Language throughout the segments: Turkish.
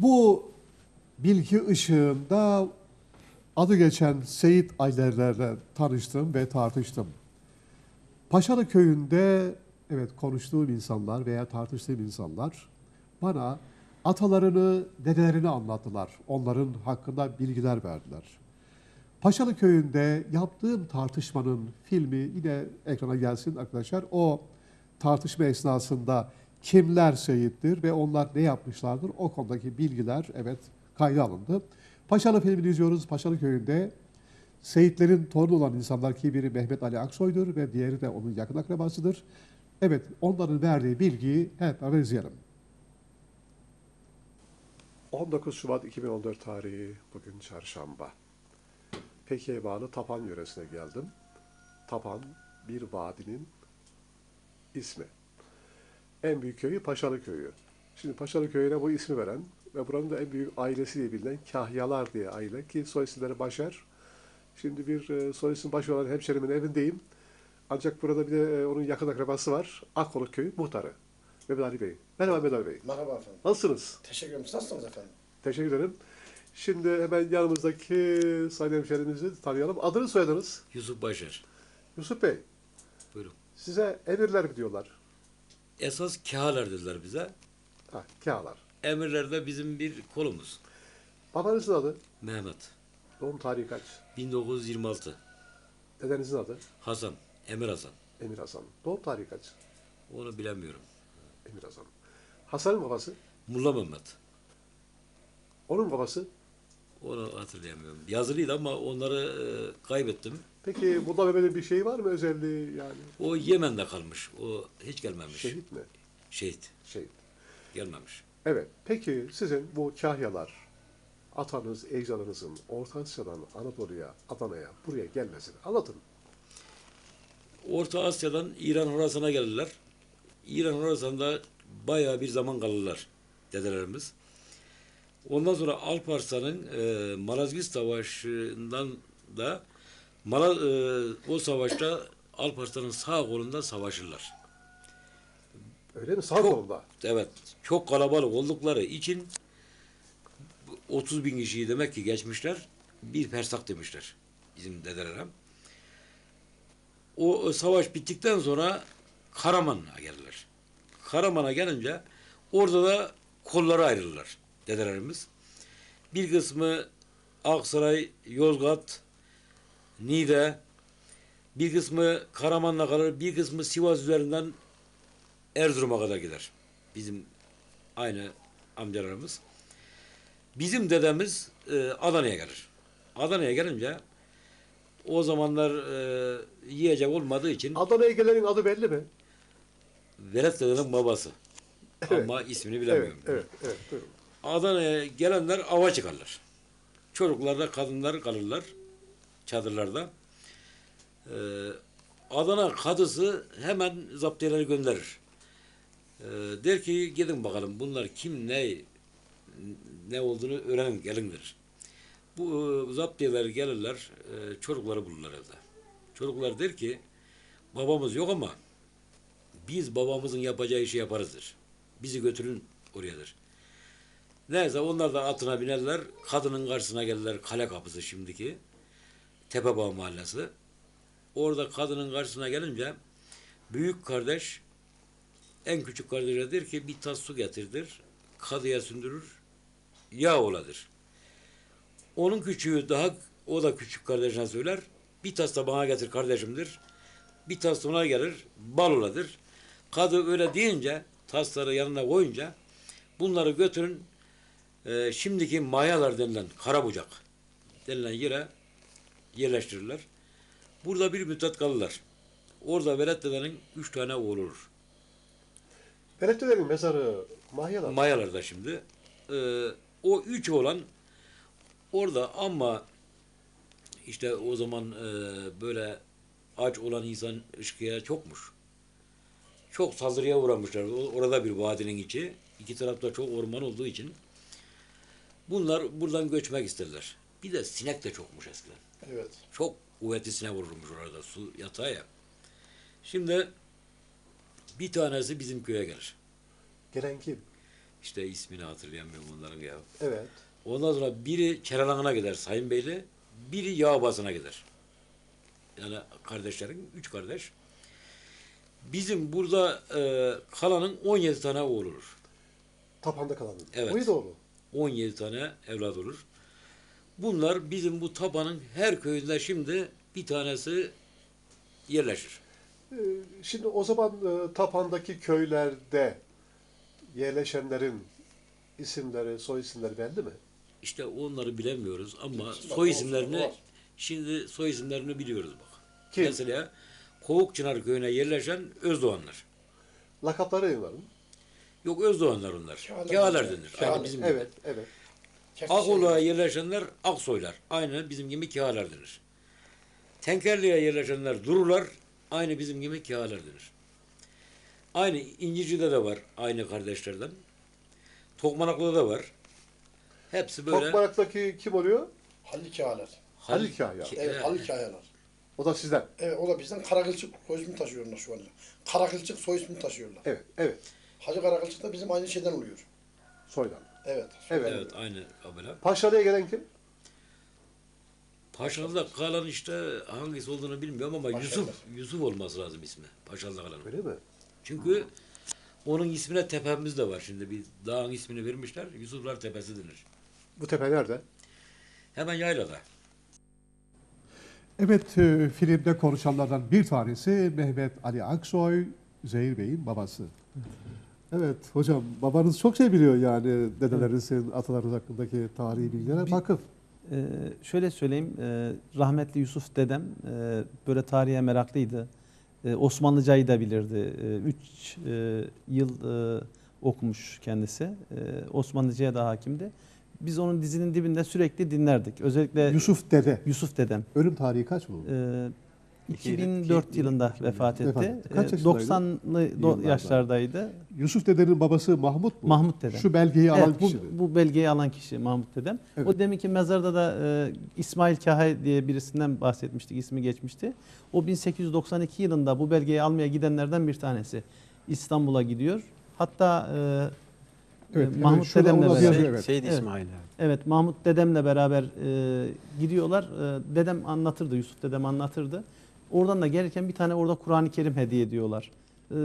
Bu bilgi ışığında adı geçen Seyit ailelerle tanıştım ve tartıştım. Paşalı köyünde evet konuştuğum insanlar veya tartıştığım insanlar bana atalarını, dedelerini anlattılar. Onların hakkında bilgiler verdiler. Paşalı köyünde yaptığım tartışmanın filmi yine ekrana gelsin arkadaşlar. O tartışma esnasında kimler şehittir ve onlar ne yapmışlardır o konudaki bilgiler evet kayda alındı. Paşalı filmini izliyoruz. Paşalı köyünde Seyitlerin torunu olan insanlar ki biri Mehmet Ali Aksoy'dur ve diğeri de onun yakın akrabasıdır. Evet onların verdiği bilgiyi hep beraber izleyelim. 19 Şubat 2014 tarihi bugün çarşamba. Peki'ye bağlı Tapan yöresine geldim. Tapan bir vadinin ismi. En büyük köyü Paşalı Köyü. Şimdi Paşalı Köyü'ne bu ismi veren ve buranın da en büyük ailesi diye bilinen Kahyalar diye aile ki soy isimleri Başar. Şimdi bir e, soy isim başı olan hemşerimin evindeyim. Ancak burada bir de e, onun yakın akrabası var. Akoluk Köyü muhtarı. Mehmet Ali Bey. Merhaba Mehmet Ali Bey. Merhaba efendim. Nasılsınız? Teşekkür ederim. Siz Nasılsınız efendim? Teşekkür ederim. Şimdi hemen yanımızdaki sayın hemşerimizi tanıyalım. Adını soyadınız? Yusuf Başar. Yusuf Bey. Buyurun. Size emirler mi diyorlar? Esas kahalar dediler bize. Ha, kağlar. Emirler de bizim bir kolumuz. Babanızın adı? Mehmet. Doğum tarihi kaç? 1926. Dedenizin adı? Hasan. Emir Hasan. Emir Hasan. Doğum tarihi kaç? Onu bilemiyorum. Emir Hasan. Hasan'ın babası? Mulla Mehmet. Onun babası? Onu hatırlayamıyorum. Yazılıydı ama onları e, kaybettim. Peki bunda Mehmet'in bir şeyi var mı özelliği yani? O Yemen'de kalmış. O hiç gelmemiş. Şehit mi? Şehit. Şehit. Gelmemiş. Evet. Peki sizin bu kahyalar, atanız, ecdadınızın Orta Asya'dan Anadolu'ya, Adana'ya, buraya gelmesini anlatın. Orta Asya'dan İran Horasan'a geldiler. İran Horasan'da bayağı bir zaman kalırlar dedelerimiz. Ondan sonra Alparslan'ın e, Malazgirt Savaşı'ndan da Mala, e, o savaşta Alparslan'ın sağ kolunda savaşırlar. Öyle mi? Sağ kolunda. Evet, çok kalabalık oldukları için 30 bin kişiyi demek ki geçmişler, bir persak demişler bizim dedelere. O, o savaş bittikten sonra Karaman'a geldiler. Karaman'a gelince orada da kollara ayrılırlar dedelerimiz. Bir kısmı Aksaray, Yozgat, Niğde, bir kısmı Karaman'la kalır, bir kısmı Sivas üzerinden Erzurum'a kadar gider. Bizim aynı amcalarımız. Bizim dedemiz e, Adana'ya gelir. Adana'ya gelince o zamanlar e, yiyecek olmadığı için Adana'ya gelenin adı belli mi? Velet dedenin babası. Ama ismini Evet, bilemiyorum. evet, evet. Buyurun. Adana'ya gelenler ava çıkarlar. Çocuklar kadınlar kalırlar çadırlarda. Ee, Adana kadısı hemen zaptiyeleri gönderir. Ee, der ki gidin bakalım bunlar kim ne ne olduğunu öğrenin gelin der. Bu e, zaptiyeler gelirler e, çocukları bulurlar evde. Çocuklar der ki babamız yok ama biz babamızın yapacağı işi yaparızdır. Bizi götürün oradadır. Neyse onlar da atına binerler. Kadının karşısına gelirler. Kale kapısı şimdiki. Tepebağ mahallesi. Orada kadının karşısına gelince büyük kardeş en küçük kardeşe der ki bir tas su getirdir. Kadıya sündürür. Yağ oladır. Onun küçüğü daha o da küçük kardeşine söyler. Bir tas da bana getir kardeşimdir. Bir tas ona gelir. Bal oladır. Kadı öyle deyince tasları yanına koyunca bunları götürün e, şimdiki mayalar denilen karabucak denilen yere yerleştirirler. Burada bir müddet kalırlar. Orada Velet dedenin üç tane oğlu olur. Belediyelerin mezarı Mahyalar. Mayalarda şimdi. E, o üç olan orada ama işte o zaman e, böyle aç olan insan ışkıya çokmuş. Çok saldırıya uğramışlar. Orada bir vadinin içi. İki tarafta çok orman olduğu için. Bunlar buradan göçmek isterler. Bir de sinek de çokmuş eskiden. Evet. Çok kuvvetli sinek vururmuş orada su yatağı ya. Şimdi bir tanesi bizim köye gelir. Gelen kim? İşte ismini hatırlayamıyorum onların ya. Evet. Ondan sonra biri Kerelan'a gider Sayın Beyli, biri Yağbazı'na gider. Yani kardeşlerin, üç kardeş. Bizim burada e, kalanın 17 tane oğlu olur. Tapanda kalanın. Evet. Bu doğru. 17 tane evlat olur. Bunlar bizim bu tabanın her köyünde şimdi bir tanesi yerleşir. Ee, Şimdi o zaman e, Tapan'daki köylerde yerleşenlerin isimleri, soy isimleri belli mi? İşte onları bilemiyoruz ama var, soy isimlerini var. şimdi soy isimlerini biliyoruz bak. Kim? Mesela Kovukçınar köyüne yerleşen Özdoğanlar. Lakapları onların. Yok Özdoğanlar onlar. Kağalar denir. Kağalar. Bizim Evet, gibi. evet. Akoluk'a yerleşenler Aksoylar. Aynı bizim gibi Kağalar denir. Tenkerli'ye yerleşenler Durular. Aynı bizim gibi Kağalar denir. Aynı İncici'de de var aynı kardeşlerden. Tokmanaklı'da da var. Hepsi böyle. Tokmarak'taki kim oluyor? Halil Kağalar. Halil Kağalar. Evet. Halil Kağalar. O da sizden. Evet, o da bizden Karakılçık soy ismini taşıyorlar şu anda. Karakılçık soy ismini taşıyorlar. Evet, evet. Hacı Karakılçık da bizim aynı şeyden oluyor. Soydan. Evet. Evet. Evet aynı kabile. Paşalı'ya gelen kim? Paşalı'da kalan işte hangisi olduğunu bilmiyorum ama Paşalı. Yusuf Yusuf olması lazım ismi. Paşalı'da kalan. Öyle mi? Çünkü onun ismine tepemiz de var şimdi. Bir dağın ismini vermişler. Yusuflar Tepesi denir. Bu tepe nerede? Hemen yaylada. Evet, e, filmde konuşanlardan bir tanesi Mehmet Ali Aksoy, Zehir Bey'in babası. Evet hocam, babanız çok şey biliyor yani dedelerinizin, atalarınız hakkındaki tarihi bilgilere vakıf. Ee, şöyle söyleyeyim, e, rahmetli Yusuf dedem e, böyle tarihe meraklıydı. E, Osmanlıcayı da bilirdi. E, üç e, yıl e, okumuş kendisi. E, Osmanlıcaya da hakimdi. Biz onun dizinin dibinde sürekli dinlerdik. Özellikle Yusuf Dede, Yusuf dedem. ölüm tarihi kaç bu? E, 2004 iki- yılında iki- vefat Vefat etti. etti. Kaç E, yaşındaydı? 90'lı do- Yıllarda. yaşlardaydı. Yusuf Dede'nin babası Mahmut mu? Mahmut dedem. Şu belgeyi alan Evet, bu, kişi bu belgeyi alan kişi Mahmut dedem. Evet. O deminki mezarda da e, İsmail Kahay diye birisinden bahsetmiştik. ismi geçmişti. O 1892 yılında bu belgeyi almaya gidenlerden bir tanesi. İstanbul'a gidiyor. Hatta e, Evet, e, hemen Mahmut şurada dedemle beraber. yazıyor, evet. Evet. İsmail abi. Evet Mahmut dedemle beraber e, gidiyorlar. E, dedem anlatırdı, Yusuf dedem anlatırdı. Oradan da gelirken bir tane orada Kur'an-ı Kerim hediye ediyorlar. E,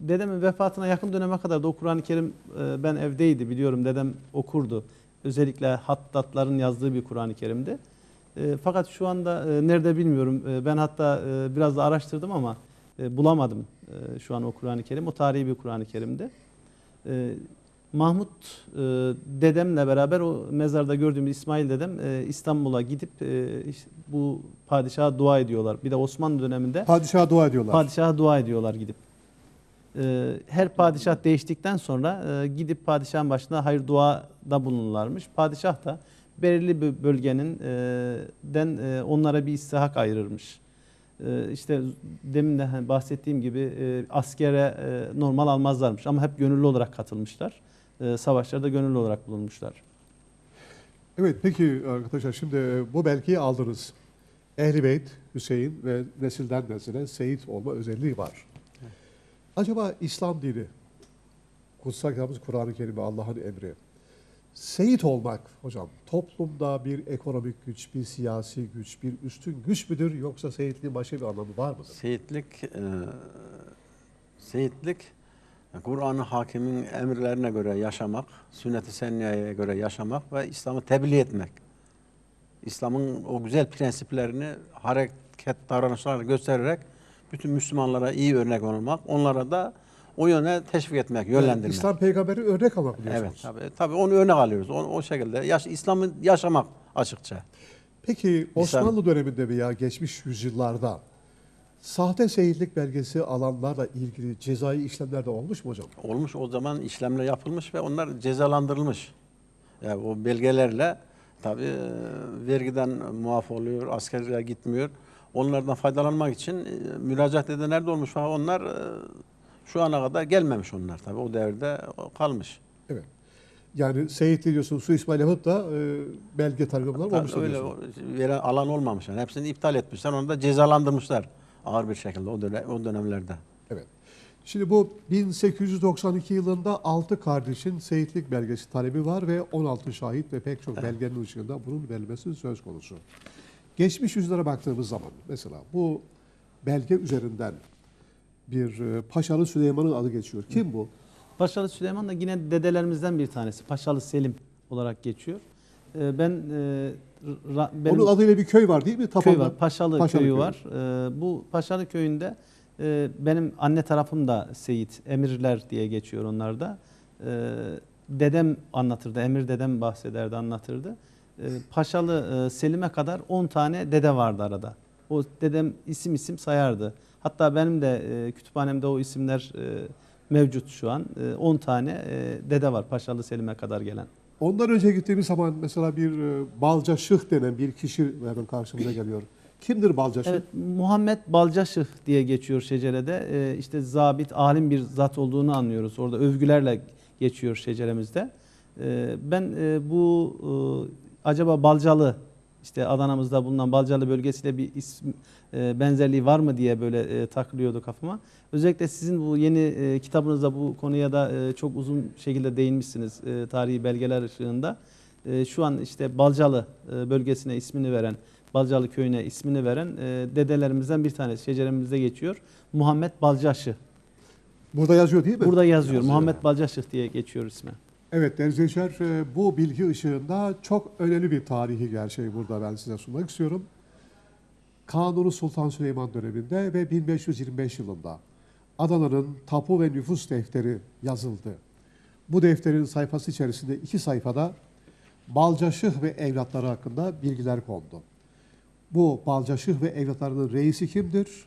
dedemin vefatına yakın döneme kadar da o Kur'an-ı Kerim e, ben evdeydi biliyorum dedem okurdu. Özellikle hattatların yazdığı bir Kur'an-ı Kerim'di. E, fakat şu anda e, nerede bilmiyorum. E, ben hatta e, biraz da araştırdım ama bulamadım şu an o Kur'an-ı Kerim. O tarihi bir Kur'an-ı Kerim'di. Mahmut e, dedemle beraber o mezarda gördüğümüz İsmail dedem e, İstanbul'a gidip e, işte bu padişaha dua ediyorlar. Bir de Osmanlı döneminde Padişaha dua ediyorlar. padişaha dua ediyorlar gidip. E, her padişah değiştikten sonra e, gidip padişahın başına hayır duada bulunurlarmış. Padişah da belirli bir bölgenin e, den e, onlara bir istihak ayırırmış. E, işte demin de hani bahsettiğim gibi e, askere e, normal almazlarmış ama hep gönüllü olarak katılmışlar. E, savaşlarda gönüllü olarak bulunmuşlar. Evet peki arkadaşlar şimdi bu belgeyi aldınız. Ehl-i Beyt, Hüseyin ve nesilden nesile Seyit olma özelliği var. Acaba İslam dini, kutsal kitabımız Kur'an-ı Kerim ve Allah'ın emri, Seyit olmak hocam toplumda bir ekonomik güç, bir siyasi güç, bir üstün güç müdür yoksa seyitliğin başka bir anlamı var mıdır? Seyitlik, e, seyitlik Kur'an-ı Hakim'in emirlerine göre yaşamak, sünnet-i senniyeye göre yaşamak ve İslam'ı tebliğ etmek. İslam'ın o güzel prensiplerini hareket davranışlarla göstererek bütün Müslümanlara iyi örnek olmak, onlara da o yöne teşvik etmek, yönlendirmek. İslam peygamberi örnek almak evet, diyorsunuz. tabii, tabii onu örnek alıyoruz. O, o şekilde yaş, İslam'ı yaşamak açıkça. Peki Osmanlı döneminde veya geçmiş yüzyıllarda sahte seyitlik belgesi alanlarla ilgili cezai işlemler de olmuş mu hocam? olmuş o zaman işlemler yapılmış ve onlar cezalandırılmış. Yani o belgelerle tabii e, vergiden muaf oluyor, askerliğe gitmiyor. Onlardan faydalanmak için e, müracaat edenler de olmuş onlar e, şu ana kadar gelmemiş onlar tabii o devirde kalmış. Evet. Yani seyit diyorsun, su İsmail yapıp da e, belge targımalar Tabii olmuş öyle diyorsun. veren alan olmamış yani. Hepsini iptal etmişler. Onu da cezalandırmışlar ağır bir şekilde o, dönem, o dönemlerde. Evet. Şimdi bu 1892 yılında 6 kardeşin seyitlik belgesi talebi var ve 16 şahit ve pek çok belgenin ışığında bunun verilmesi söz konusu. Geçmiş yüzlere baktığımız zaman mesela bu belge üzerinden bir e, Paşalı Süleyman'ın adı geçiyor. Kim bu? Paşalı Süleyman da yine dedelerimizden bir tanesi. Paşalı Selim olarak geçiyor. Ee, ben e, ra- benim Onun adıyla bir köy var değil mi? köy Tapan'da. var. Paşalı, Paşalı köyü köyü. var. Ee, bu Paşalı köyünde e, benim anne tarafım da Seyit, Emirler diye geçiyor onlarda. Ee, dedem anlatırdı, Emir dedem bahsederdi, anlatırdı. Paşalı e, Selim'e kadar 10 tane dede vardı arada. O dedem isim isim sayardı. Hatta benim de e, kütüphanemde o isimler e, mevcut şu an. E, 10 tane e, dede var Paşalı Selim'e kadar gelen. Ondan önce gittiğimiz zaman mesela bir e, Balca Şıh denen bir kişi hemen karşımıza geliyor. Kimdir Balca Şıh? Evet, Muhammed Balcaşıh diye geçiyor şecerede. Ee, işte zabit, alim bir zat olduğunu anlıyoruz. Orada övgülerle geçiyor şeceremizde. Ee, ben e, bu e, acaba Balcalı, işte Adana'mızda bulunan Balcalı bölgesiyle bir isim e, benzerliği var mı diye böyle e, takılıyordu kafama. Özellikle sizin bu yeni e, kitabınızda bu konuya da e, çok uzun şekilde değinmişsiniz e, tarihi belgeler ışığında. E, şu an işte Balcalı e, bölgesine ismini veren Balcalı köyüne ismini veren e, dedelerimizden bir tanesi. Şeceremizde geçiyor. Muhammed Balcaşı. Burada yazıyor değil mi? Burada yazıyor. Muhammed Balcaşı diye geçiyor ismi. Evet değerli izleyiciler e, bu bilgi ışığında çok önemli bir tarihi gerçeği burada ben size sunmak istiyorum. Kanuni Sultan Süleyman döneminde ve 1525 yılında Adana'nın tapu ve nüfus defteri yazıldı. Bu defterin sayfası içerisinde iki sayfada Balcaşıh ve evlatları hakkında bilgiler kondu. Bu Balcaşıh ve evlatlarının reisi kimdir?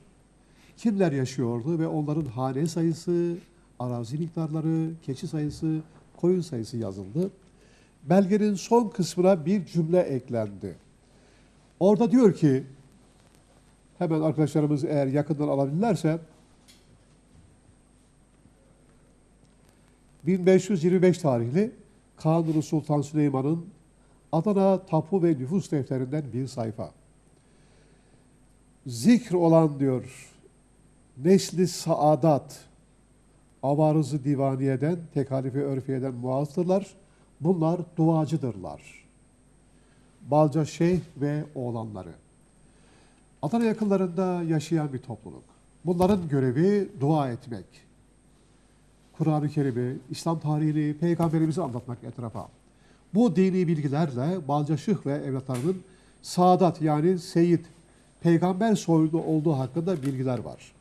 Kimler yaşıyordu ve onların hane sayısı, arazi miktarları, keçi sayısı, koyun sayısı yazıldı. Belgenin son kısmına bir cümle eklendi. Orada diyor ki, hemen arkadaşlarımız eğer yakından alabilirlerse, 1525 tarihli Kanuni Sultan Süleyman'ın Adana Tapu ve Nüfus Defterinden bir sayfa. Zikr olan diyor, nesli saadat, avarızı divaniyeden, tekalifi örfiyeden muazdırlar. Bunlar duacıdırlar. Balca Şeyh ve oğlanları. Adana yakınlarında yaşayan bir topluluk. Bunların görevi dua etmek. Kur'an-ı Kerim'i, İslam tarihini, Peygamberimizi anlatmak etrafa. Bu dini bilgilerle Balcaşıh ve evlatlarının saadat yani seyit, peygamber soylu olduğu hakkında bilgiler var.